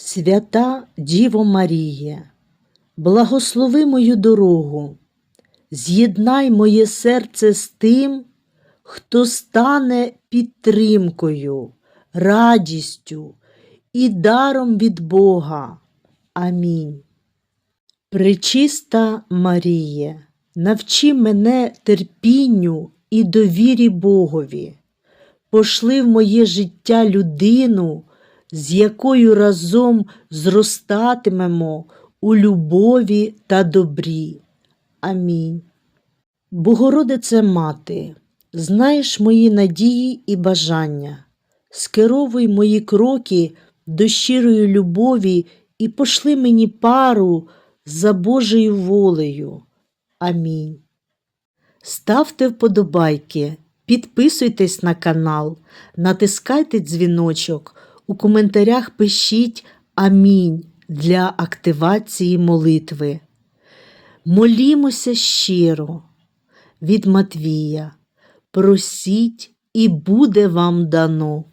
Свята Діво Маріє, благослови мою дорогу, з'єднай моє серце з тим, хто стане підтримкою, радістю і даром від Бога. Амінь. Пречиста Маріє, навчи мене терпінню і довірі Богові, пошли в моє життя людину, з якою разом зростатимемо у любові та добрі. Амінь. Богородице Мати, знаєш мої надії і бажання, скеровуй мої кроки до щирої любові і пошли мені пару за Божою волею. Амінь. Ставте вподобайки, підписуйтесь на канал, натискайте дзвіночок, у коментарях пишіть Амінь для активації молитви. Молімося щиро від Матвія. Просіть і буде вам дано.